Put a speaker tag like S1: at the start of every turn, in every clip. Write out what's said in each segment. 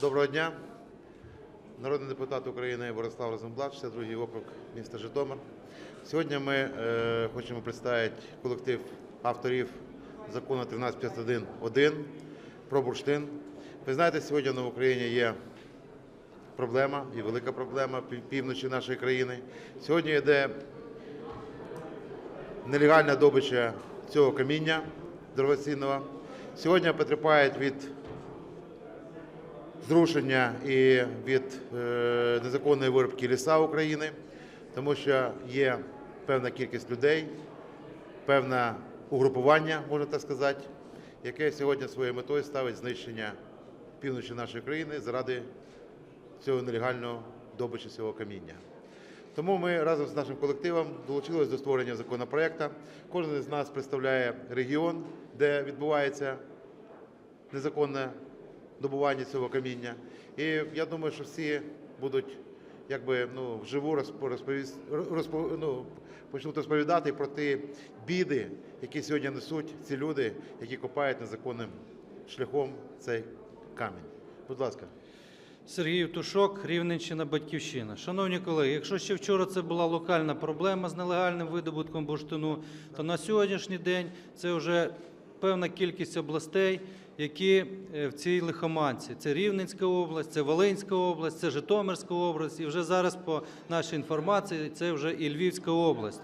S1: Доброго дня. Народний депутат України Борислав Розенблат, 62-й округ міста Житомир. Сьогодні ми е, хочемо представити колектив авторів закону 1351-1 про бурштин. Ви знаєте, сьогодні в Україні є проблема і велика проблема півночі нашої країни. Сьогодні йде нелегальна добича цього каміння дорогоцінного. Сьогодні потерпають від зрушення і від е, незаконної вирубки ліса України, тому що є певна кількість людей, певне угрупування, можна так сказати, яке сьогодні своєю метою ставить знищення півночі нашої країни заради цього нелегального добичі цього каміння. Тому ми разом з нашим колективом долучилися до створення законопроекту. Кожен з нас представляє регіон, де відбувається незаконне добування цього каміння. І я думаю, що всі будуть якби ну вживу розпо- розповіс- ну, почнуть розповідати про ті біди, які сьогодні несуть ці люди, які копають незаконним шляхом цей камінь. Будь ласка.
S2: Сергій Євтушок, Рівненщина, Батьківщина. Шановні колеги, якщо ще вчора це була локальна проблема з нелегальним видобутком бурштину, то на сьогоднішній день це вже певна кількість областей, які е, в цій лихоманці. Це Рівненська область, це Волинська область, це Житомирська область, і вже зараз, по нашій інформації, це вже і Львівська область.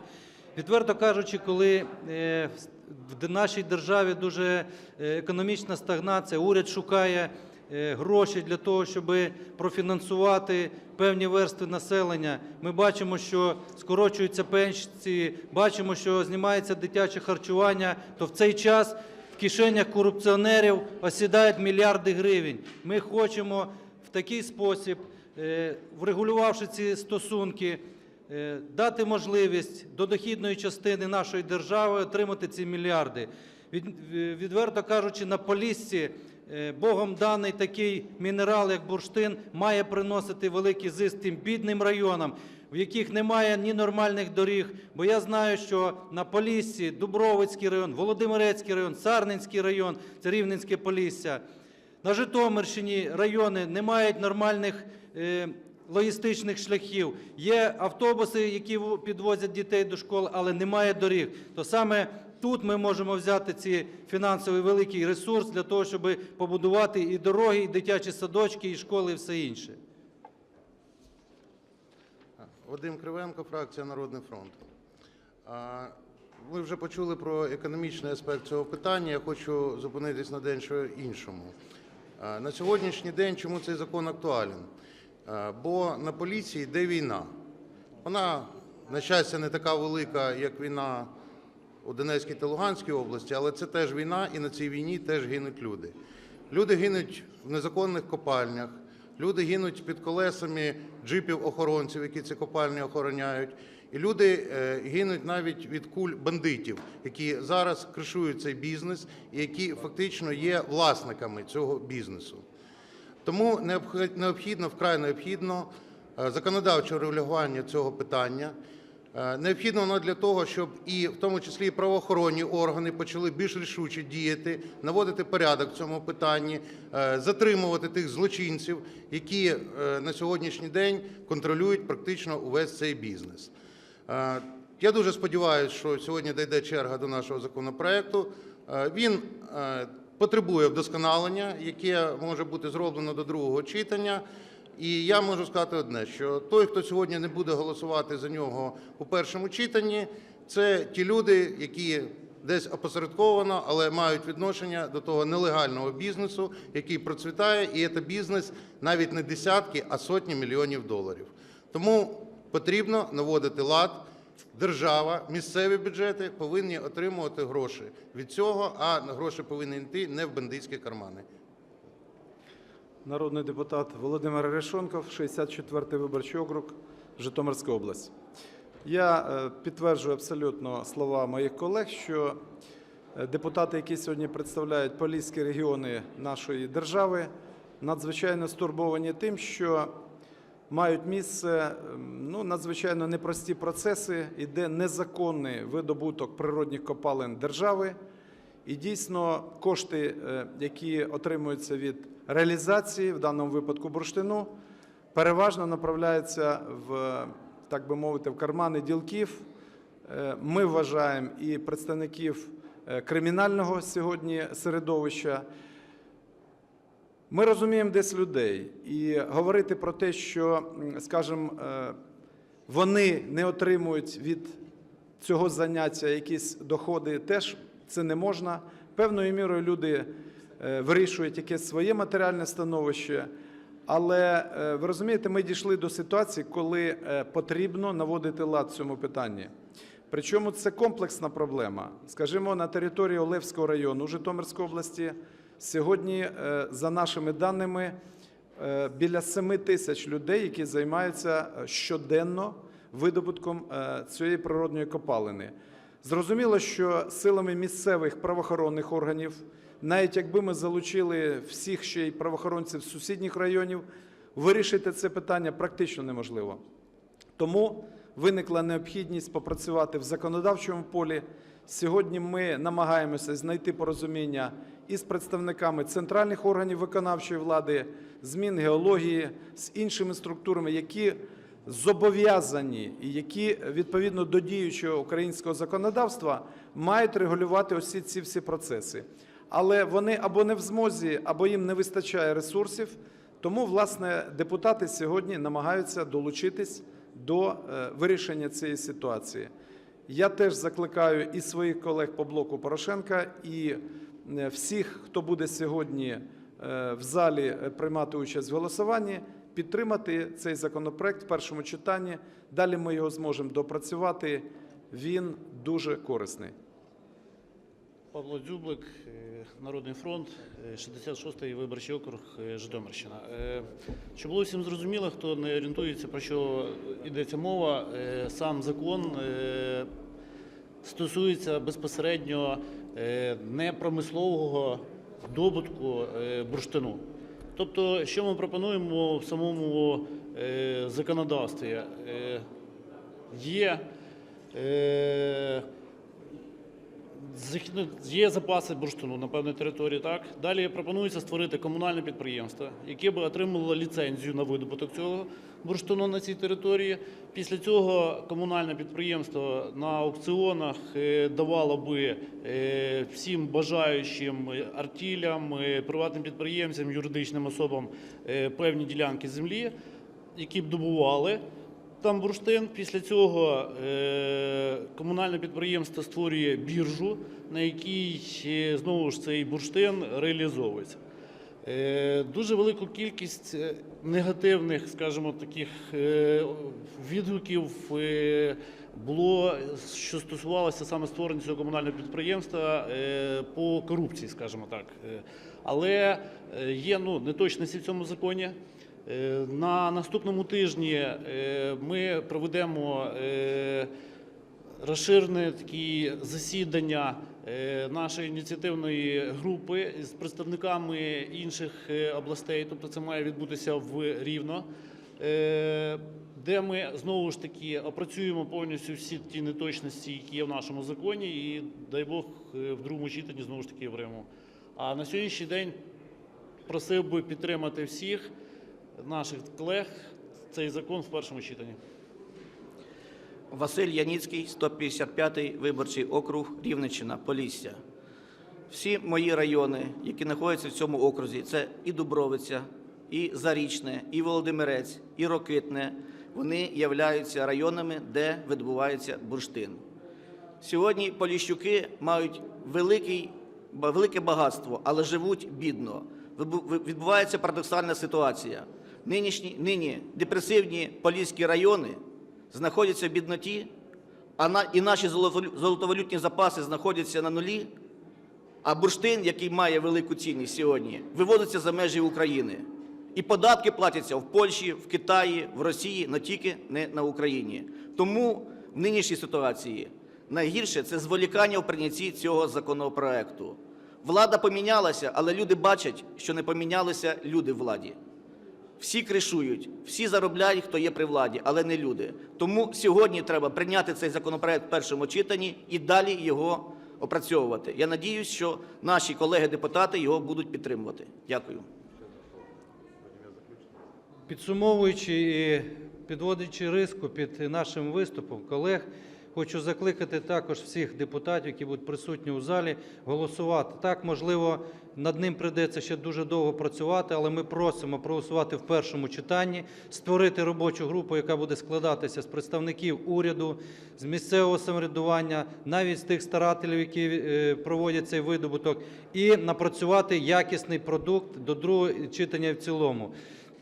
S2: Відверто кажучи, коли е, в нашій державі дуже е, економічна стагнація, уряд шукає гроші для того, щоб профінансувати певні верстви населення. Ми бачимо, що скорочуються пенсії, бачимо, що знімається дитяче харчування, то в цей час в кишенях корупціонерів осідають мільярди гривень. Ми хочемо в такий спосіб, е, врегулювавши ці стосунки, е, дати можливість до дохідної частини нашої держави отримати ці мільярди. Від, відверто кажучи, на Поліссі е, Богом даний такий мінерал, як бурштин, має приносити великий зиск тим бідним районам, в яких немає ні нормальних доріг. Бо я знаю, що на Поліссі, Дубровицький район, Володимирецький район, Сарненський район, це Рівненське Полісся, на Житомирщині райони не мають нормальних е, логістичних шляхів. Є автобуси, які підвозять дітей до школи, але немає доріг. То саме тут ми можемо взяти ці фінансовий великий ресурс для того, щоб побудувати і дороги, і дитячі садочки, і школи, і все інше.
S1: Вадим Кривенко, фракція Народний фронт. Ви вже почули про економічний аспект цього питання. Я хочу зупинитись на дещо іншому. На сьогоднішній день чому цей закон актуален? Бо на поліції йде війна. Вона, на щастя, не така велика, як війна у Донецькій та Луганській області, але це теж війна, і на цій війні теж гинуть люди. Люди гинуть в незаконних копальнях, люди гинуть під колесами джипів охоронців, які ці копальні охороняють. І люди е, гинуть навіть від куль бандитів, які зараз кришують цей бізнес і які фактично є власниками цього бізнесу. Тому необх- необхідно, вкрай необхідно е, законодавче регулювання цього питання. Е, Необхідно воно для того, щоб і в тому числі і правоохоронні органи почали більш рішуче діяти, наводити порядок в цьому питанні, е, затримувати тих злочинців, які е, на сьогоднішній день контролюють практично увесь цей бізнес. Я дуже сподіваюся, що сьогодні дійде черга до нашого законопроекту. Він потребує вдосконалення, яке може бути зроблено до другого читання. І я можу сказати одне: що той, хто сьогодні не буде голосувати за нього у першому читанні, це ті люди, які десь опосередковано, але мають відношення до того нелегального бізнесу, який процвітає, і це бізнес навіть не десятки, а сотні мільйонів доларів. Тому потрібно наводити лад. Держава, місцеві бюджети повинні отримувати гроші від цього, а гроші повинні йти не в бандитські кармани.
S3: Народний депутат Володимир Арешонков, 64-й виборчий округ, Житомирська область. Я е, підтверджую абсолютно слова моїх колег, що е, депутати, які сьогодні представляють поліські регіони нашої держави, надзвичайно стурбовані тим, що мають місце ну, надзвичайно непрості процеси, іде незаконний видобуток природних копалин держави. І дійсно кошти, е, які отримуються від реалізації, в даному випадку бурштину, переважно направляється в, так би мовити, в кармани ділків. Е, Ми вважаємо і представників е, кримінального сьогодні середовища. Ми розуміємо десь людей і говорити про те, що, скажімо, е, вони не отримують від цього заняття якісь доходи, теж це не можна. Певною мірою люди вирішують якесь своє матеріальне становище. Але е, ви розумієте, ми дійшли до ситуації, коли е, потрібно наводити лад в цьому питанні. Причому це комплексна проблема. Скажімо, на території Олевського району Житомирської області сьогодні, е, за нашими даними, е, біля 7 тисяч людей, які займаються е, щоденно видобутком е, цієї природної копалини. Зрозуміло, що силами місцевих правоохоронних органів, навіть якби ми залучили всіх ще й правоохоронців з сусідніх районів, вирішити це питання практично неможливо. Тому виникла необхідність попрацювати в законодавчому полі. Сьогодні ми намагаємося знайти порозуміння із представниками центральних органів виконавчої влади, з Мінгеології, з іншими структурами, які зобов'язані і які відповідно до діючого українського законодавства мають регулювати усі ці всі процеси. Але вони або не в змозі, або їм не вистачає ресурсів. Тому, власне, депутати сьогодні намагаються долучитись до е, вирішення цієї ситуації. Я теж закликаю і своїх колег по блоку Порошенка, і е, всіх, хто буде сьогодні е, в залі приймати участь в голосуванні, підтримати цей законопроект в першому читанні. Далі ми його зможемо допрацювати. Він дуже корисний.
S4: Павло Дзюблик, е, Народний фронт, е, 66-й виборчий округ е, Житомирщина. Е, Щоб було всім зрозуміло, хто не орієнтується, про що йдеться мова, е, сам закон е, стосується безпосередньо е, непромислового добутку е, бурштину. Тобто, що ми пропонуємо в самому е, законодавстві? Е, Є е, Є запаси бурштину на певній території, так. Далі пропонується створити комунальне підприємство, яке би отримало ліцензію на видобуток цього бурштину на цій території. Після цього комунальне підприємство на аукціонах е, давало би е, всім бажаючим артілям, е, приватним підприємцям, юридичним особам певні ділянки землі, які б добували там бурштин. Після цього е, комунальне підприємство створює біржу, на якій е, знову ж цей бурштин реалізовується. Е, Дуже велику кількість негативних, скажімо, таких відгуків було, що стосувалося саме створення цього комунального підприємства по корупції, скажімо так. Але є ну, неточності в цьому законі. Е, На наступному тижні е, ми проведемо е, розширене такі засідання нашої ініціативної групи з представниками інших областей, тобто це має відбутися в Рівно, де ми знову ж таки опрацюємо повністю всі ті неточності, які є в нашому законі, і дай Бог в другому читанні знову ж таки в Риму. А на сьогоднішній день просив би підтримати всіх наших колег цей закон в першому читанні.
S5: Василь Яніцький, 155-й виборчий округ, Рівненщина, Полісся. Всі мої райони, які знаходяться в цьому окрузі, це і Дубровиця, і Зарічне, і Володимирець, і Рокитне. Вони являються районами, де видобувається бурштин. Сьогодні поліщуки мають великий, велике багатство, але живуть бідно. Відбувається парадоксальна ситуація. Нинішні, нині депресивні поліські райони знаходяться в бідноті, а на, і наші золотовалютні запаси знаходяться на нулі, а бурштин, який має велику цінність сьогодні, вивозиться за межі України. І податки платяться в Польщі, в Китаї, в Росії, але тільки не на Україні. Тому в нинішній ситуації найгірше це зволікання в прийнятті цього законопроекту. Влада помінялася, але люди бачать, що не помінялися люди владі. Всі кришують, всі заробляють, хто є при владі, але не люди. Тому сьогодні треба прийняти цей законопроект в першому читанні і далі його опрацьовувати. Я надіюсь, що наші колеги-депутати його будуть підтримувати. Дякую.
S2: Підсумовуючи і підводячи риску під нашим виступом колег, хочу закликати також всіх депутатів, які будуть присутні у залі, голосувати. Так, можливо, над ним прийдеться ще дуже довго працювати, але ми просимо проголосувати в першому читанні, створити робочу групу, яка буде складатися з представників уряду, з місцевого самоврядування, навіть з тих старателів, які е, проводять цей видобуток, і напрацювати якісний продукт до другого читання в цілому.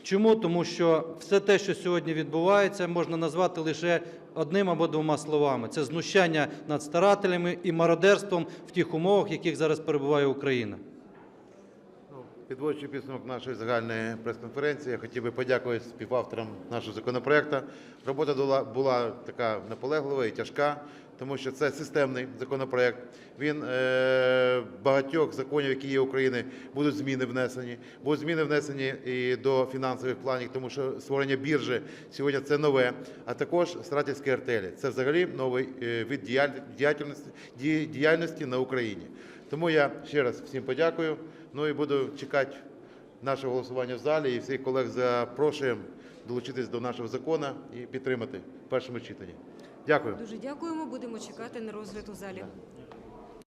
S2: Чому? Тому що все те, що сьогодні відбувається, можна назвати лише одним або двома словами: це знущання над старателями і мародерством в тих умовах, в яких зараз перебуває Україна.
S6: Підводячи підсумок нашої загальної прес-конференції, я хотів би подякувати співавторам нашого законопроекту. Робота була, була така наполеглива і тяжка, тому що це системний законопроект. Він е, багатьох законів, які є в Україні, будуть зміни внесені. Будуть зміни внесені і до фінансових планів, тому що створення біржі сьогодні це нове, а також старательські артелі. Це взагалі новий е, вид діяльності, ді- діяльності на Україні. Тому я ще раз всім подякую. Ну і буду чекати нашого голосування в залі. І всіх колег запрошуємо долучитись до нашого закону і підтримати в першому читанні. Дякую.
S7: Дуже дякуємо. Будемо чекати на розгляд у залі.